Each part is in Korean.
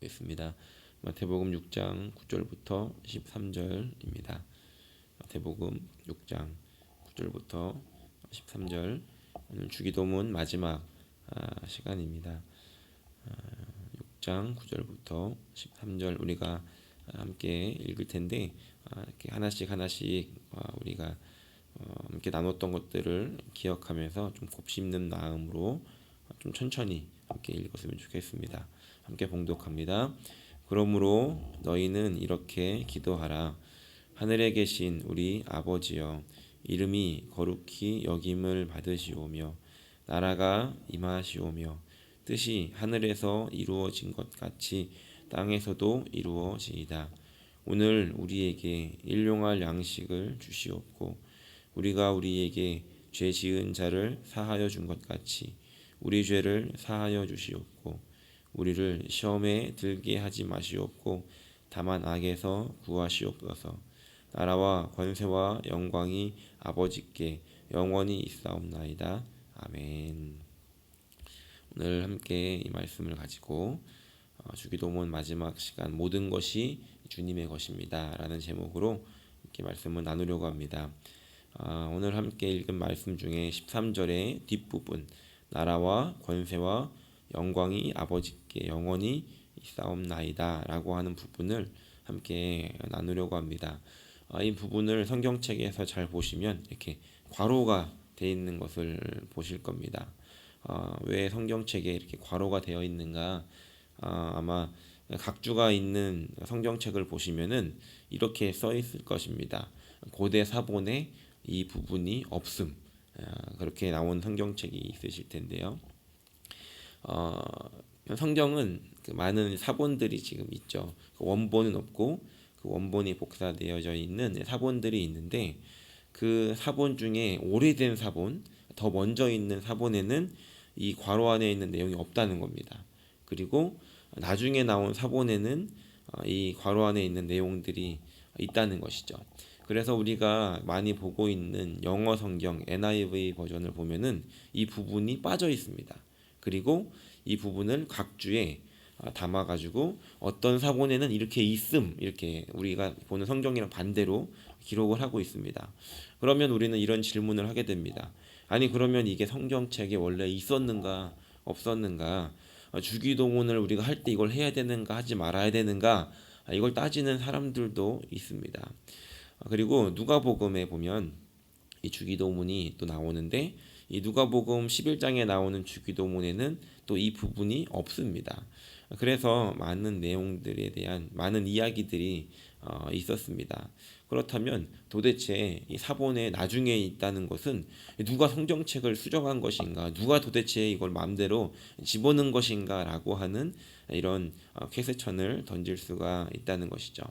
보겠습니다. 마태복음 6장 9절부터 13절입니다. 마태복음 6장 9절부터 13절 오늘 주기도문 마지막 아, 시간입니다. 6장 9절부터 13절 우리가 함께 읽을 텐데 아, 이렇게 하나씩 하나씩 아, 우리가 어, 함께 나눴던 것들을 기억하면서 좀 곱씹는 마음으로 좀 천천히 함께 읽었으면 좋겠습니다. 함께 봉독합니다. 그러므로 너희는 이렇게 기도하라. 하늘에 계신 우리 아버지여 이름이 거룩히 여김을 받으시오며 나라가 임하시오며 뜻이 하늘에서 이루어진 것 같이 땅에서도 이루어지이다. 오늘 우리에게 일용할 양식을 주시옵고 우리가 우리에게 죄 지은 자를 사하여 준 것 같이 우리 죄를 사하여 주시옵고 우리를 시험에 들게 하지 마시옵고 다만 악에서 구하시옵소서. 나라와 권세와 영광이 아버지께 영원히 있사옵나이다. 아멘. 오늘 함께 이 말씀을 가지고 어, 주기도문 마지막 시간 모든 것이 주님의 것입니다 라는 제목으로 이렇게 말씀을 나누려고 합니다. 아, 오늘 함께 읽은 말씀 중에 13절의 뒷부분 나라와 권세와 영광이 아버지께 영원히 있사옵나이다라고 하는 부분을 함께 나누려고 합니다. 아, 이 부분을 성경책에서 잘 보시면 이렇게 괄호가 되어 있는 것을 보실 겁니다. 아, 왜 성경책에 이렇게 괄호가 되어 있는가? 아, 아마 각주가 있는 성경책을 보시면은 이렇게 써 있을 것입니다. 고대 사본에 이 부분이 없음. 그렇게 나온 성경책이 있으실 텐데요. 어, 성경은 그 많은 사본들이 지금 있죠. 그 원본은 없고 그 원본이 복사되어져 있는 사본들이 있는데 그 사본 중에 오래된 사본, 더 먼저 있는 사본에는 이 괄호 안에 있는 내용이 없다는 겁니다. 그리고 나중에 나온 사본에는 어, 이 괄호 안에 있는 내용들이 있다는 것이죠. 그래서 우리가 많이 보고 있는 영어 성경 NIV 버전을 보면은 이 부분이 빠져 있습니다. 그리고 이 부분을 각주에 아, 담아가지고 어떤 사본에는 이렇게 있음 이렇게 우리가 보는 성경이랑 반대로 기록을 하고 있습니다. 그러면 우리는 이런 질문을 하게 됩니다. 아니 그러면 이게 성경책에 원래 있었는가 없었는가 어, 주기도문을 우리가 할 때 이걸 해야 되는가 하지 말아야 되는가 아, 이걸 따지는 사람들도 있습니다. 아, 그리고 누가복음에 보면 이 주기도문이 또 나오는데 이 누가복음 11장에 나오는 주기도문에는 또 이 부분이 없습니다. 그래서 많은 내용들에 대한 많은 이야기들이 어, 있었습니다. 그렇다면 도대체 이 사본에 나중에 있다는 것은 누가 성경책을 수정한 것인가, 누가 도대체 이걸 마음대로 집어넣은 것인가라고 하는 이런 어, 퀘스천을 던질 수가 있다는 것이죠.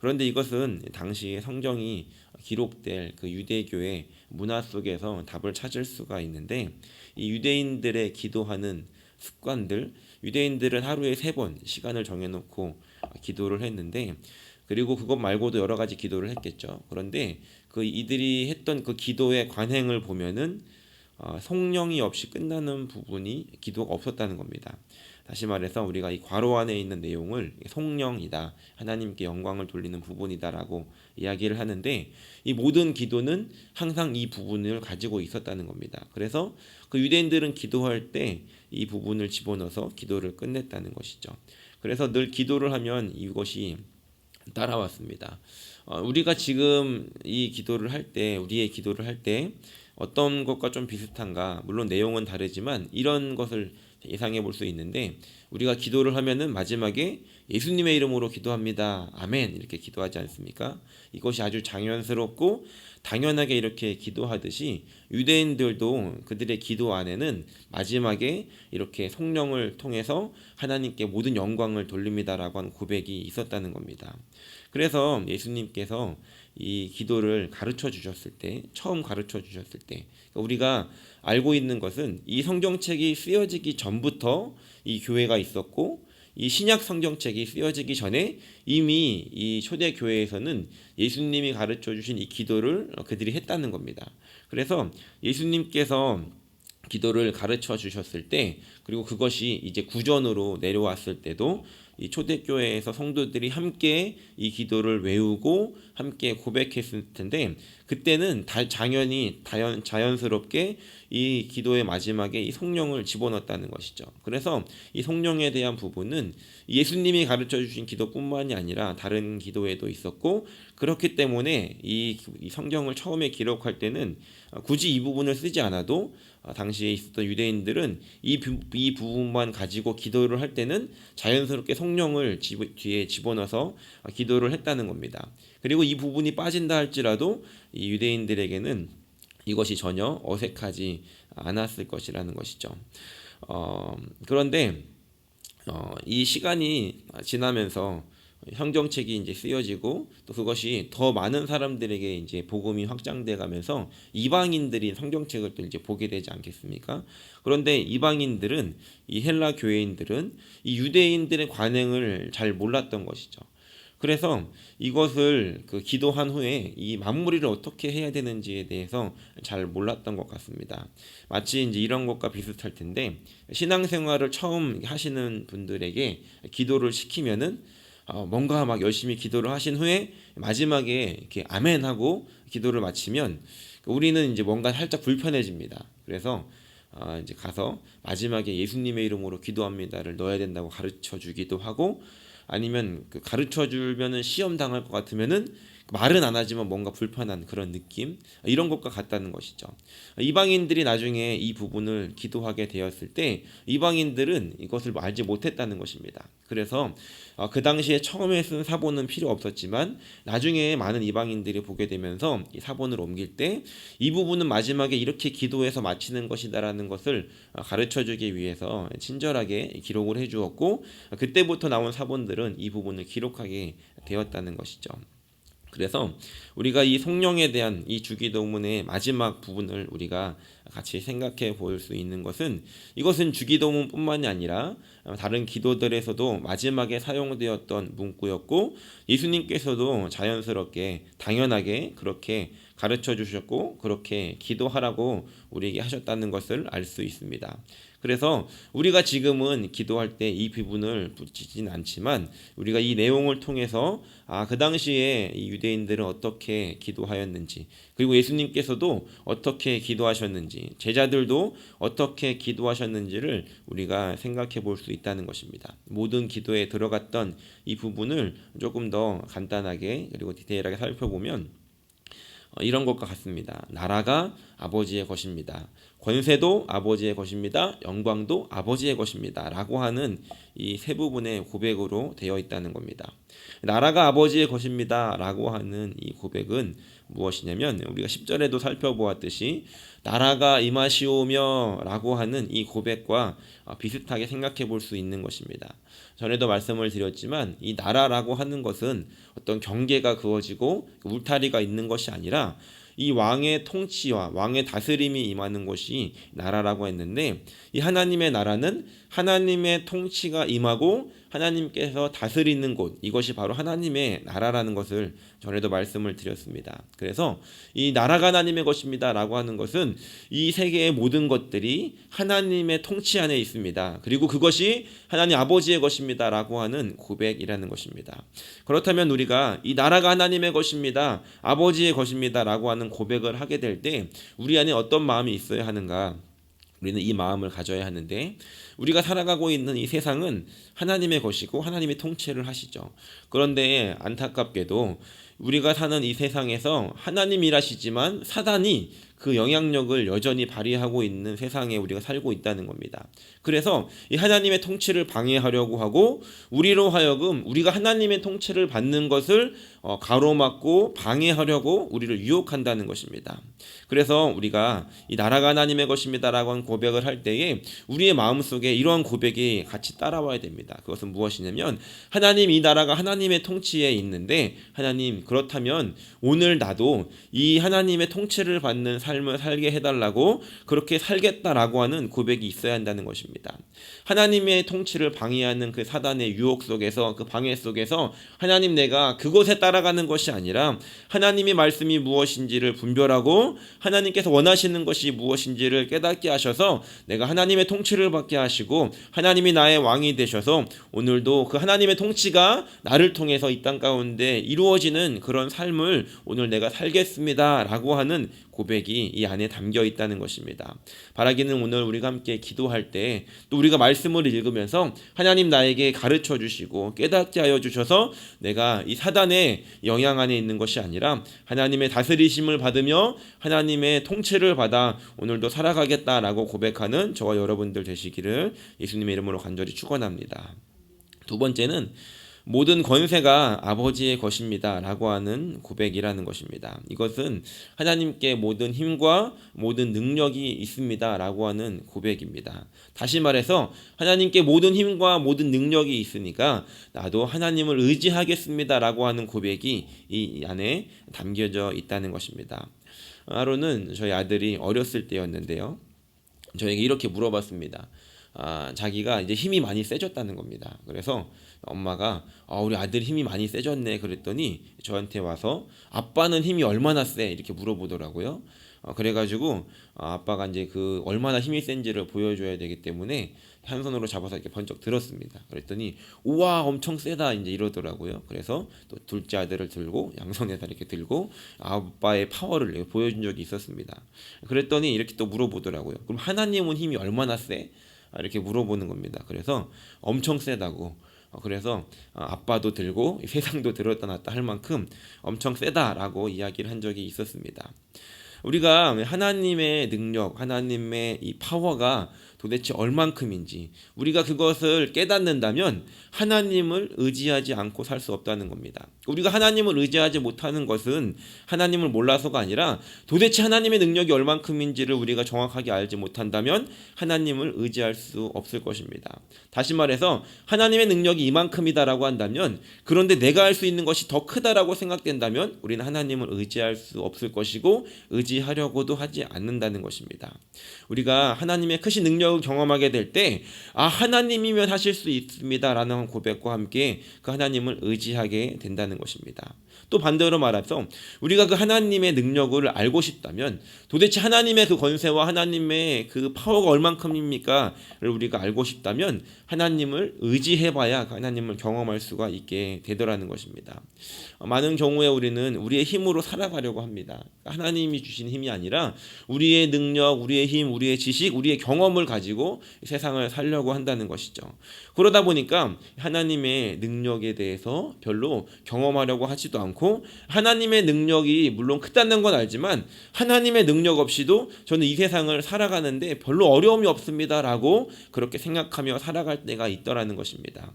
그런데 이것은 당시 성경이 기록될 그 유대교의 문화 속에서 답을 찾을 수가 있는데 이 유대인들의 기도하는 습관들, 유대인들은 하루에 세 번 시간을 정해놓고 기도를 했는데 그리고 그것 말고도 여러 가지 기도를 했겠죠. 그런데 그 이들이 했던 그 기도의 관행을 보면은 어, 성령이 없이 끝나는 부분이 기도가 없었다는 겁니다. 다시 말해서 우리가 이 괄호 안에 있는 내용을 성령이다. 하나님께 영광을 돌리는 부분이다라고 이야기를 하는데 이 모든 기도는 항상 이 부분을 가지고 있었다는 겁니다. 그래서 그 유대인들은 기도할 때 이 부분을 집어넣어서 기도를 끝냈다는 것이죠. 그래서 늘 기도를 하면 이것이 따라왔습니다. 어, 우리가 지금 이 기도를 할 때, 우리의 기도를 할 때 어떤 것과 좀 비슷한가? 물론 내용은 다르지만 이런 것을 예상해 볼 수 있는데 우리가 기도를 하면은 마지막에 예수님의 이름으로 기도합니다. 아멘. 이렇게 기도하지 않습니까? 이것이 아주 장연스럽고 당연하게 이렇게 기도하듯이 유대인들도 그들의 기도 안에는 마지막에 이렇게 성령을 통해서 하나님께 모든 영광을 돌립니다라고 하는 고백이 있었다는 겁니다. 그래서 예수님께서 이 기도를 가르쳐 주셨을 때, 처음 가르쳐 주셨을 때, 그러니까 우리가 알고 있는 것은 이 성경책이 쓰여지기 전부터 이 교회가 있었고, 이 신약 성경책이 쓰여지기 전에 이미 이 초대 교회에서는 예수님이 가르쳐 주신 이 기도를 그들이 했다는 겁니다. 그래서 예수님께서 기도를 가르쳐 주셨을 때 그리고 그것이 이제 구전으로 내려왔을 때도 이 초대교회에서 성도들이 함께 이 기도를 외우고 함께 고백했을 텐데 그때는 다, 당연히 자연, 자연스럽게 이 기도의 마지막에 이 성령을 집어넣었다는 것이죠. 그래서 이 성령에 대한 부분은 예수님이 가르쳐 주신 기도뿐만이 아니라 다른 기도에도 있었고 그렇기 때문에 이, 이 성경을 처음에 기록할 때는 굳이 이 부분을 쓰지 않아도 아, 당시에 있었던 유대인들은 이, 부, 이 부분만 가지고 기도를 할 때는 자연스럽게 성령을 집, 뒤에 집어넣어서 아, 기도를 했다는 겁니다. 그리고 이 부분이 빠진다 할지라도 이 유대인들에게는 이것이 전혀 어색하지 않았을 것이라는 것이죠. 어, 그런데 어, 이 시간이 지나면서 형정책이 이제 쓰여지고 또 그것이 더 많은 사람들에게 이제 복음이 확장돼 가면서 이방인들이 성경책을 또 이제 보게 되지 않겠습니까? 그런데 이방인들은 이 헬라 교회인들은 이 유대인들의 관행을 잘 몰랐던 것이죠. 그래서 이것을 그 기도한 후에 이 마무리를 어떻게 해야 되는지에 대해서 잘 몰랐던 것 같습니다. 마치 이제 이런 것과 비슷할 텐데 신앙생활을 처음 하시는 분들에게 기도를 시키면은 어, 뭔가 막 열심히 기도를 하신 후에 마지막에 이렇게 아멘 하고 기도를 마치면 우리는 이제 뭔가 살짝 불편해집니다. 그래서 어, 이제 가서 마지막에 예수님의 이름으로 기도합니다를 넣어야 된다고 가르쳐 주기도 하고 아니면 그 가르쳐 주면은 시험 당할 것 같으면은 말은 안 하지만 뭔가 불편한 그런 느낌 이런 것과 같다는 것이죠. 이방인들이 나중에 이 부분을 기도하게 되었을 때 이방인들은 이것을 알지 못했다는 것입니다. 그래서 어, 그 당시에 처음에 쓴 사본은 필요 없었지만 나중에 많은 이방인들이 보게 되면서 이 사본을 옮길 때 이 부분은 마지막에 이렇게 기도해서 마치는 것이다라는 것을 어, 가르쳐 주기 위해서 친절하게 기록을 해 주었고 그때부터 나온 사본들은 이 부분을 기록하게 되었다는 것이죠. 그래서 우리가 이 성령에 대한 이 주기도문의 마지막 부분을 우리가 같이 생각해 볼 수 있는 것은 이것은 주기도문뿐만이 아니라 다른 기도들에서도 마지막에 사용되었던 문구였고 예수님께서도 자연스럽게 당연하게 그렇게 가르쳐 주셨고 그렇게 기도하라고 우리에게 하셨다는 것을 알 수 있습니다. 그래서 우리가 지금은 기도할 때 이 부분을 붙이진 않지만 우리가 이 내용을 통해서 아, 그 당시에 이 유대인들은 어떻게 기도하였는지 그리고 예수님께서도 어떻게 기도하셨는지 제자들도 어떻게 기도하셨는지를 우리가 생각해 볼 수 있다는 것입니다. 모든 기도에 들어갔던 이 부분을 조금 더 간단하게 그리고 디테일하게 살펴보면 어, 이런 것과 같습니다. 나라가 아버지의 것입니다. 권세도 아버지의 것입니다. 영광도 아버지의 것입니다. 라고 하는 이 세 부분의 고백으로 되어 있다는 겁니다. 나라가 아버지의 것입니다. 라고 하는 이 고백은 무엇이냐면 우리가 10절에도 살펴보았듯이 나라가 임하시오며 라고 하는 이 고백과 비슷하게 생각해 볼 수 있는 것입니다. 전에도 말씀을 드렸지만 이 나라라고 하는 것은 어떤 경계가 그어지고 울타리가 있는 것이 아니라 이 왕의 통치와 왕의 다스림이 임하는 곳이 나라라고 했는데 이 하나님의 나라는 하나님의 통치가 임하고 하나님께서 다스리는 곳 이것이 바로 하나님의 나라라는 것을 전에도 말씀을 드렸습니다. 그래서 이 나라가 하나님의 것입니다라고 하는 것은 이 세계의 모든 것들이 하나님의 통치 안에 있습니다. 그리고 그것이 하나님 아버지의 것입니다라고 하는 고백이라는 것입니다. 그렇다면 우리가 이 나라가 하나님의 것입니다. 아버지의 것입니다라고 하는 고백을 하게 될 때 우리 안에 어떤 마음이 있어야 하는가? 우리는 이 마음을 가져야 하는데 우리가 살아가고 있는 이 세상은 하나님의 것이고 하나님의 통치를 하시죠. 그런데 안타깝게도 우리가 사는 이 세상에서 하나님 일하시지만 사단이 그 영향력을 여전히 발휘하고 있는 세상에 우리가 살고 있다는 겁니다. 그래서 이 하나님의 통치를 방해하려고 하고 우리로 하여금 우리가 하나님의 통치를 받는 것을 어, 가로막고 방해하려고 우리를 유혹한다는 것입니다. 그래서 우리가 이 나라가 하나님의 것입니다라고 고백을 할 때에 우리의 마음속에 이러한 고백이 같이 따라와야 됩니다. 그것은 무엇이냐면 하나님 이 나라가 하나님의 통치에 있는데 하나님 그렇다면 오늘 나도 이 하나님의 통치를 받는 삶을 살게 해달라고 그렇게 살겠다라고 하는 고백이 있어야 한다는 것입니다. 하나님의 통치를 방해하는 그 사단의 유혹 속에서 그 방해 속에서 하나님 내가 그곳에 따라 가는 것이 아니라 하나님의 말씀이 무엇인지를 분별하고 하나님께서 원하시는 것이 무엇인지를 깨닫게 하셔서 내가 하나님의 통치를 받게 하시고 하나님이 나의 왕이 되셔서 오늘도 그 하나님의 통치가 나를 통해서 이 땅 가운데 이루어지는 그런 삶을 오늘 내가 살겠습니다라고 하는 고백이 이 안에 담겨 있다는 것입니다. 바라기는 오늘 우리가 함께 기도할 때 또 우리가 말씀을 읽으면서 하나님 나에게 가르쳐 주시고 깨닫게 하여 주셔서 내가 이 사단의 영향 안에 있는 것이 아니라 하나님의 다스리심을 받으며 하나님의 통치를 받아 오늘도 살아가겠다라고 고백하는 저와 여러분들 되시기를 예수님의 이름으로 간절히 축원합니다. 두 번째는 모든 권세가 아버지의 것입니다. 라고 하는 고백이라는 것입니다. 이것은 하나님께 모든 힘과 모든 능력이 있습니다. 라고 하는 고백입니다. 다시 말해서 하나님께 모든 힘과 모든 능력이 있으니까 나도 하나님을 의지하겠습니다. 라고 하는 고백이 이 안에 담겨져 있다는 것입니다. 하루는 저희 아들이 어렸을 때였는데요. 저에게 이렇게 물어봤습니다. 아, 자기가 이제 힘이 많이 세졌다는 겁니다. 그래서 엄마가 아, 우리 아들 힘이 많이 세졌네 그랬더니 저한테 와서 아빠는 힘이 얼마나 세 이렇게 물어보더라고요. 어, 그래가지고 아, 아빠가 이제 그 얼마나 힘이 센지를 보여줘야 되기 때문에 한 손으로 잡아서 이렇게 번쩍 들었습니다. 그랬더니 우와 엄청 세다 이제 이러더라고요. 그래서 또 둘째 아들을 들고 양손에다 이렇게 들고 아빠의 파워를 보여준 적이 있었습니다. 그랬더니 이렇게 또 물어보더라고요. 그럼 하나님은 힘이 얼마나 세? 아, 이렇게 물어보는 겁니다. 그래서 엄청 세다고. 어, 그래서 어, 아빠도 들고 세상도 들었다 놨다 할 만큼 엄청 세다라고 이야기를 한 적이 있었습니다. 우리가 하나님의 능력, 하나님의 이 파워가 도대체 얼만큼인지 우리가 그것을 깨닫는다면 하나님을 의지하지 않고 살 수 없다는 겁니다. 우리가 하나님을 의지하지 못하는 것은 하나님을 몰라서가 아니라 도대체 하나님의 능력이 얼만큼인지를 우리가 정확하게 알지 못한다면 하나님을 의지할 수 없을 것입니다. 다시 말해서 하나님의 능력이 이만큼이다라고 한다면 그런데 내가 할 수 있는 것이 더 크다라고 생각된다면 우리는 하나님을 의지할 수 없을 것이고 의지하려고도 하지 않는다는 것입니다. 우리가 하나님의 크신 능력 을 경험하게 될 때 아 하나님이면 하실 수 있습니다라는 고백과 함께 그 하나님을 의지하게 된다는 것입니다. 또 반대로 말해서 우리가 그 하나님의 능력을 알고 싶다면 도대체 하나님의 그 권세와 하나님의 그 파워가 얼만큼입니까를 우리가 알고 싶다면 하나님을 의지해봐야 그 하나님을 경험할 수가 있게 되더라는 것입니다. 많은 경우에 우리는 우리의 힘으로 살아가려고 합니다. 하나님이 주신 힘이 아니라 우리의 능력, 우리의 힘, 우리의 지식, 우리의 경험을 가지고 세상을 살려고 한다는 것이죠. 그러다 보니까 하나님의 능력에 대해서 별로 경험하려고 하지도 않고 하나님의 능력이 물론 크다는 건 알지만 하나님의 능력 없이도 저는 이 세상을 살아가는데 별로 어려움이 없습니다라고 그렇게 생각하며 살아갈 때가 있더라는 것입니다.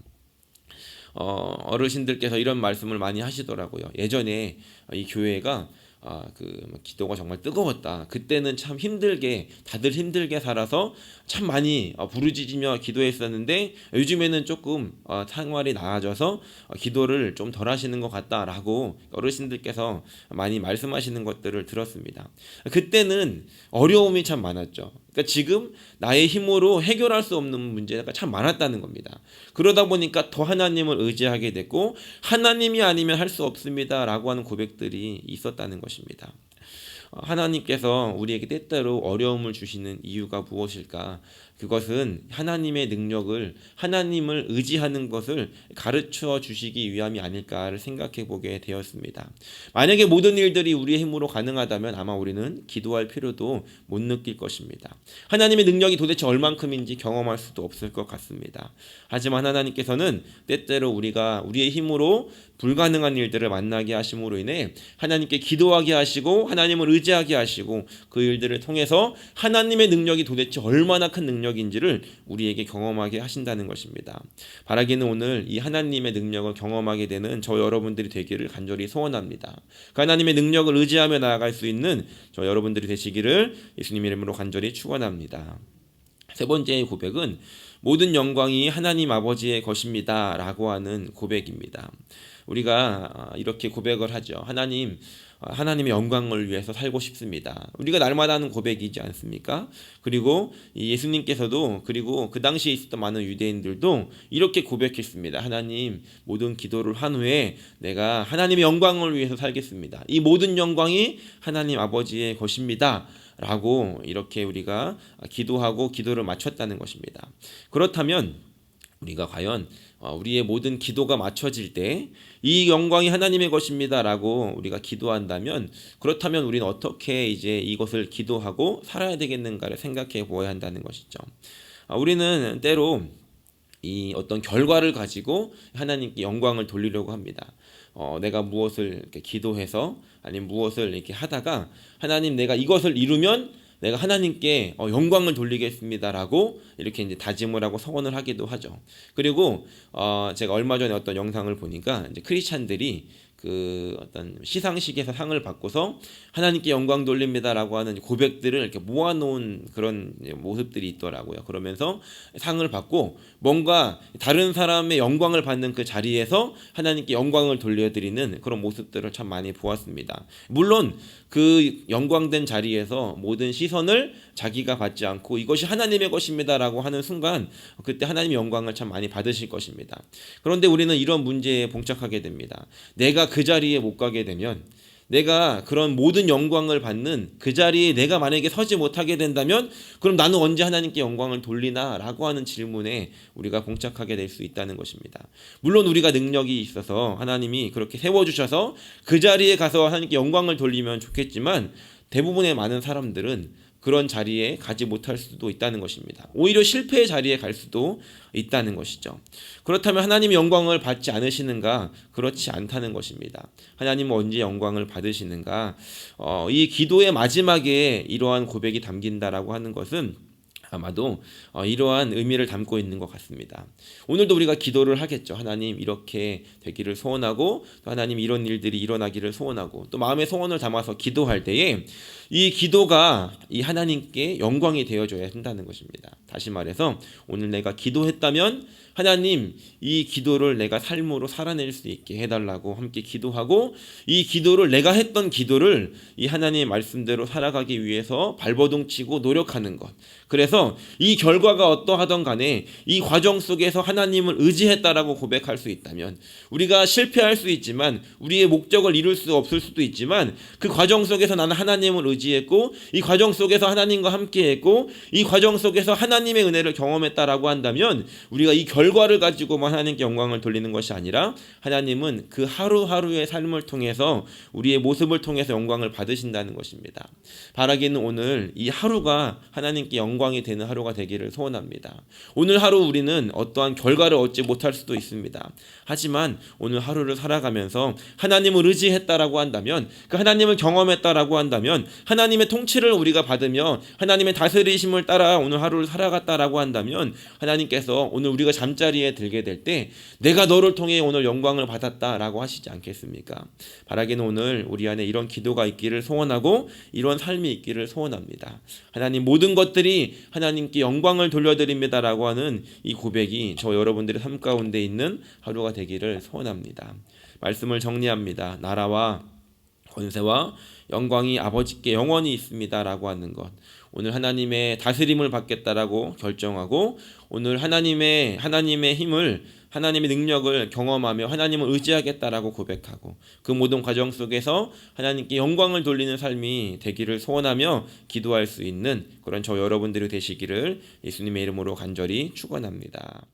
어, 어르신들께서 이런 말씀을 많이 하시더라고요. 예전에 이 교회가 아, 그뭐 기도가 정말 뜨거웠다. 그때는 참 힘들게 다들 힘들게 살아서 참 많이 어, 부르짖으며 기도했었는데 요즘에는 조금 어, 생활이 나아져서 어, 기도를 좀 덜 하시는 것 같다라고 어르신들께서 많이 말씀하시는 것들을 들었습니다. 그때는 어려움이 참 많았죠. 그러니까 지금 나의 힘으로 해결할 수 없는 문제가 참 많았다는 겁니다. 그러다 보니까 더 하나님을 의지하게 됐고 하나님이 아니면 할 수 없습니다라고 하는 고백들이 있었다는 것입니다. 하나님께서 우리에게 때때로 어려움을 주시는 이유가 무엇일까? 그것은 하나님의 능력을 하나님을 의지하는 것을 가르쳐 주시기 위함이 아닐까를 생각해 보게 되었습니다. 만약에 모든 일들이 우리의 힘으로 가능하다면 아마 우리는 기도할 필요도 못 느낄 것입니다. 하나님의 능력이 도대체 얼만큼인지 경험할 수도 없을 것 같습니다. 하지만 하나님께서는 때때로 우리가 우리의 힘으로 불가능한 일들을 만나게 하심으로 인해 하나님께 기도하게 하시고 하나님을 의지하게 하시고 그 일들을 통해서 하나님의 능력이 도대체 얼마나 큰 능력 인지를 우리에게 경험하게 하신다는 것입니다. 바라기는 오늘 이 하나님의 능력을 경험하게 되는 저 여러분들이 되기를 간절히 소원합니다. 그 하나님의 능력을 의지하며 나아갈 수 있는 저 여러분들이 되시기를 예수님 이름으로 간절히 축원합니다. 세 번째의 고백은 모든 영광이 하나님 아버지의 것입니다 라고 하는 고백입니다. 우리가 이렇게 고백을 하죠. 하나님, 어, 하나님의 영광을 위해서 살고 싶습니다. 우리가 날마다 하는 고백이지 않습니까? 그리고 이 예수님께서도 그리고 그 당시에 있었던 많은 유대인들도 이렇게 고백했습니다. 하나님 모든 기도를 한 후에 내가 하나님의 영광을 위해서 살겠습니다. 이 모든 영광이 하나님 아버지의 것입니다. 라고 이렇게 우리가 기도하고 기도를 마쳤다는 것입니다. 그렇다면 우리가 과연 어, 우리의 모든 기도가 맞춰질 때 이 영광이 하나님의 것입니다라고 우리가 기도한다면 그렇다면 우리는 어떻게 이제 이것을 기도하고 살아야 되겠는가를 생각해 보아야 한다는 것이죠. 아, 우리는 때로 이 어떤 결과를 가지고 하나님께 영광을 돌리려고 합니다. 어, 내가 무엇을 이렇게 기도해서 아니면 무엇을 이렇게 하다가 하나님 내가 이것을 이루면 내가 하나님께 어, 영광을 돌리겠습니다라고 이렇게 이제 다짐을 하고 서원을 하기도 하죠. 그리고 어, 제가 얼마 전에 어떤 영상을 보니까 이제 크리스찬들이 그 어떤 시상식에서 상을 받고서 하나님께 영광 돌립니다라고 하는 고백들을 이렇게 모아놓은 그런 모습들이 있더라고요. 그러면서 상을 받고 뭔가 다른 사람의 영광을 받는 그 자리에서 하나님께 영광을 돌려드리는 그런 모습들을 참 많이 보았습니다. 물론 그 영광된 자리에서 모든 시선을 자기가 받지 않고 이것이 하나님의 것입니다라고 하는 순간 그때 하나님의 영광을 참 많이 받으실 것입니다. 그런데 우리는 이런 문제에 봉착하게 됩니다. 내가 그 자리에 못 가게 되면 내가 그런 모든 영광을 받는 그 자리에 내가 만약에 서지 못하게 된다면 그럼 나는 언제 하나님께 영광을 돌리나 라고 하는 질문에 우리가 봉착하게 될 수 있다는 것입니다. 물론 우리가 능력이 있어서 하나님이 그렇게 세워 주셔서 그 자리에 가서 하나님께 영광을 돌리면 좋겠지만 대부분의 많은 사람들은 그런 자리에 가지 못할 수도 있다는 것입니다. 오히려 실패의 자리에 갈 수도 있다는 것이죠. 그렇다면 하나님의 영광을 받지 않으시는가? 그렇지 않다는 것입니다. 하나님은 언제 영광을 받으시는가? 어, 이 기도의 마지막에 이러한 고백이 담긴다라고 하는 것은 아마도 어, 이러한 의미를 담고 있는 것 같습니다. 오늘도 우리가 기도를 하겠죠. 하나님 이렇게 되기를 소원하고 또 하나님 이런 일들이 일어나기를 소원하고 또 마음의 소원을 담아서 기도할 때에 이 기도가 이 하나님께 영광이 되어줘야 한다는 것입니다. 다시 말해서 오늘 내가 기도했다면 하나님 이 기도를 내가 삶으로 살아낼 수 있게 해달라고 함께 기도하고 이 기도를 내가 했던 기도를 이 하나님의 말씀대로 살아가기 위해서 발버둥치고 노력하는 것. 그래서 이 결과가 어떠하던 간에 이 과정 속에서 하나님을 의지했다라고 고백할 수 있다면 우리가 실패할 수 있지만 우리의 목적을 이룰 수 없을 수도 있지만 그 과정 속에서 나는 하나님을 의지 했고 이 과정 속에서 하나님과 함께했고 이 과정 속에서 하나님의 은혜를 경험했다라고 한다면 우리가 이결 결과를 가지고만 하나님께 영광을 돌리는 것이 아니라 하나님은 그 하루하루의 삶을 통해서 우리의 모습을 통해서 영광을 받으신다는 것입니다. 바라기는 오늘 이 하루가 하나님께 영광이 되는 하루가 되기를 소원합니다. 오늘 하루 우리는 어떠한 결과를 얻지 못할 수도 있습니다. 하지만 오늘 하루를 살아가면서 하나님을 의지했다라고 한다면 그 하나님을 경험했다라고 한다면 하나님의 통치를 우리가 받으며 하나님의 다스리심을 따라 오늘 하루를 살아갔다라고 한다면 하나님께서 오늘 우리가 잠 잠자리에 들게 될 때 내가 너를 통해 오늘 영광을 받았다라고 하시지 않겠습니까? 바라기는 오늘 우리 안에 이런 기도가 있기를 소원하고 이런 삶이 있기를 소원합니다. 하나님 모든 것들이 하나님께 영광을 돌려드립니다라고 하는 이 고백이 저 여러분들의 삶 가운데 있는 하루가 되기를 소원합니다. 말씀을 정리합니다. 나라와 권세와 영광이 아버지께 영원히 있습니다라고 하는 것. 오늘 하나님의 다스림을 받겠다라고 결정하고 오늘 하나님의 하나님의 힘을 하나님의 능력을 경험하며 하나님을 의지하겠다라고 고백하고 그 모든 과정 속에서 하나님께 영광을 돌리는 삶이 되기를 소원하며 기도할 수 있는 그런 저 여러분들이 되시기를 예수님의 이름으로 간절히 축원합니다.